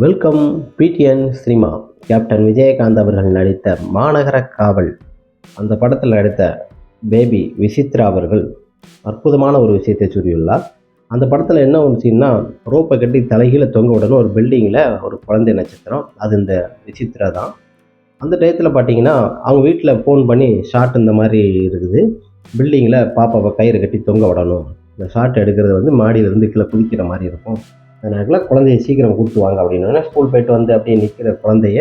Welcome PTN cinema. Captain Vijayakanth அவர்கள் நடித்த மாநகர காவல். அந்த படத்தில் நடித்த பேபி விசித்ரா அவர்கள் அற்புதமான ஒரு விஷயத்தை சொல்லியுள்ளார். அந்த படத்தில் என்ன ஒன்று சீன்னா ரோப்பை கட்டி தலைகீழ தொங்க விடணும் ஒரு பில்டிங்கில் ஒரு குழந்தை நட்சத்திரம். அது இந்த விசித்ரா தான். அந்த டயத்தில் பார்த்தீங்கன்னா அவங்க வீட்டில் ஃபோன் பண்ணி ஷார்ட் இந்த மாதிரி இருக்குது. பில்டிங்கில் பாப்பாவை கயிறு கட்டி தொங்க விடணும். இந்த ஷார்ட் எடுக்கிறது வந்து மாடியிலேருந்து கீழே குதிக்கிற மாதிரி இருக்கும். அதனால குழந்தைய சீக்கிரம் கூப்பிட்டு வாங்க அப்படின்னா ஸ்கூல் போயிட்டு வந்து அப்படியே நிற்கிற குழந்தைய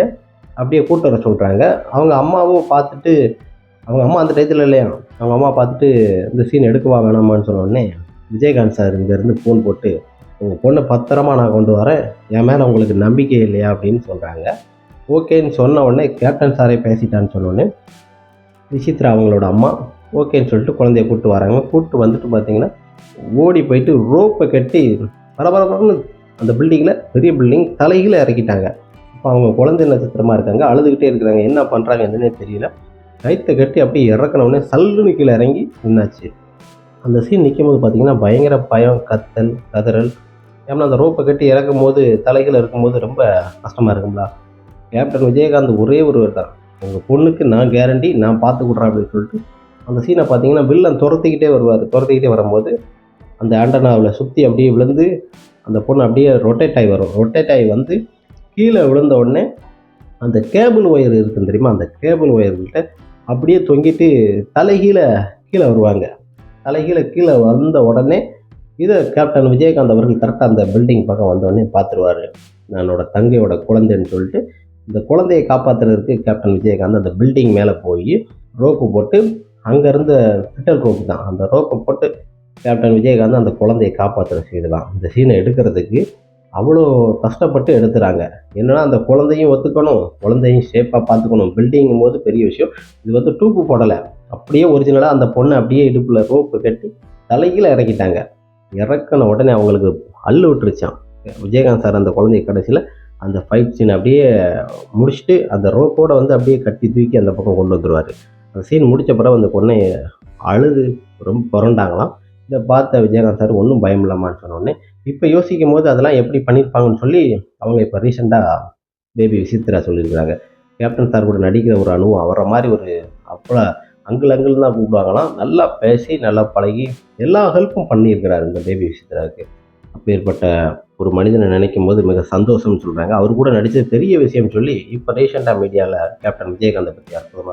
அப்படியே கூட்டு வர சொல்கிறாங்க அவங்க அம்மாவும் பார்த்துட்டு அவங்க அம்மா அந்த டயத்தில் இல்லையா? அவங்க அம்மா பார்த்துட்டு இந்த சீன் எடுக்கவா வேணாமான்னு சொன்னோடனே விஜயகாந்த் சார் இங்கேருந்து ஃபோன் போட்டு உங்கள் பொண்ணை பத்திரமா நான் கொண்டு வரேன். என் மேலே உங்களுக்கு நம்பிக்கை இல்லையா? அப்படின்னு சொல்கிறாங்க ஓகேன்னு சொன்ன உடனே கேப்டன் சாரே பேசிட்டான்னு சொன்னோடனே விசித்ரா அவங்களோட அம்மா. ஓகேன்னு சொல்லிட்டு குழந்தைய கூப்பிட்டு வராங்க. கூப்பிட்டு வந்துட்டு பார்த்தீங்கன்னா ஓடி போயிட்டு ரோப்பை கட்டி பரபரப்புன்னு அந்த பில்டிங்கில் பெரிய பில்டிங் தலைகீழ இறக்கிட்டாங்க. அப்போ அவங்க குழந்தை நட்சத்திரமாக இருக்காங்க. அழுதுகிட்டே இருக்கிறாங்க. என்ன பண்ணுறாங்க என்னன்னே தெரியல. கைத்தை கட்டி அப்படியே இறக்கணவுடனே சல்லுன்னு கீழே இறங்கி நின்னாச்சு. அந்த சீன் நிற்கும் போது பார்த்தீங்கன்னா பயங்கர பயம் கத்தல் கதறல். ஏன்னா அந்த ரோப்பை கட்டி இறக்கும் போது தலைகள் இருக்கும்போது ரொம்ப கஷ்டமாக இருக்குங்களா கேப்டன் விஜயகாந்த் ஒரே ஒருவர் தான். உங்கள் பொண்ணுக்கு நான் கேரண்டி நான் பார்த்துக்கிட்றேன் அப்படின்னு சொல்லிட்டு அந்த சீனை பார்த்தீங்கன்னா வில்லன் துரத்திக்கிட்டே வருவார். துரத்திக்கிட்டே வரும்போது அந்த ஆண்டனாவில் சுற்றி அப்படியே விழுந்து அந்த பொண்ணு அப்படியே ரொட்டேட் ஆகி வரும். ரொட்டேட் ஆகி வந்து கீழே விழுந்த உடனே அந்த கேபிள் ஒயர் இருக்குன்னு தெரியுமா? அந்த கேபிள் ஒயர்கிட்ட அப்படியே தொங்கிட்டு தலைகீழே கீழே வருவாங்க. தலைகீழே கீழே வந்த உடனே இதை கேப்டன் விஜயகாந்த் அவர்கள் கரெக்டாக அந்த பில்டிங் பக்கம் வந்தோடனே பார்த்துருவார் பார்த்துருவாரு. என்னோட தங்கையோட குழந்தைன்னு சொல்லிட்டு இந்த குழந்தையை காப்பாற்றுறதுக்கு கேப்டன் விஜயகாந்த் அந்த பில்டிங் மேலே போய் ரோப்பு போட்டு அங்கேருந்து ஃபிட்டல் ரோப்பு தான். அந்த ரோப்பை போட்டு கேப்டன் விஜயகாந்த் அந்த குழந்தையை காப்பாற்றுற சீடு தான். இந்த சீனை எடுக்கிறதுக்கு அவ்வளோ கஷ்டப்பட்டு எடுத்துறாங்க. என்னன்னா அந்த குழந்தையும் ஒத்துக்கணும் குழந்தையும் ஷேப்பாக பார்த்துக்கணும். பில்டிங்கும் போது பெரிய விஷயம். இது வந்து டூப்பு போடலை. அப்படியே ஒரிஜினலாக அந்த பொண்ணை அப்படியே இடுப்பில் ரோப்பு கட்டி தலையில் இறக்கிட்டாங்க. இறக்கின உடனே அவங்களுக்கு அள்ளு விட்டுருச்சான் விஜயகாந்த் சார் அந்த குழந்தைய கடைசியில் அந்த ஃபைட் சீன் அப்படியே முடிச்சுட்டு அந்த ரோப்போடு வந்து அப்படியே கட்டி தூக்கி அந்த பக்கம் கொண்டு வந்துடுவார் அந்த சீன் முடித்த பிறகு அந்த பொண்ணை அழுது ரொம்ப புரண்டாங்களாம். இதை பார்த்த விஜயகாந்த் சார் ஒன்றும் பயம் இல்லாமான்னு சொன்னோடனே இப்போ யோசிக்கும் போது அதெல்லாம் எப்படி பண்ணியிருப்பாங்கன்னு சொல்லி அவங்க இப்போ ரீசெண்டாக பேபி விசித்ரா சொல்லியிருக்கிறாங்க. கேப்டன் சார் கூட நடிக்கிற ஒரு அனுபவம் அவரை மாதிரி ஒரு அவ்வளோ அங்கிள் அங்கிள் தான் கூப்பிடுவாங்களாம். நல்லா பேசி நல்லா பழகி எல்லா ஹெல்ப்பும் பண்ணியிருக்கிறாரு இந்த பேபி விசித்ராவுக்கு. அப்பேற்பட்ட ஒரு மனிதனை நினைக்கும் போது மிக சந்தோஷம்னு சொல்கிறாங்க அவர் கூட நடித்தது பெரிய விஷயம் சொல்லி இப்போ ரீசெண்டாக மீடியாவில் கேப்டன் விஜயகாந்தை பற்றி அற்புதமாக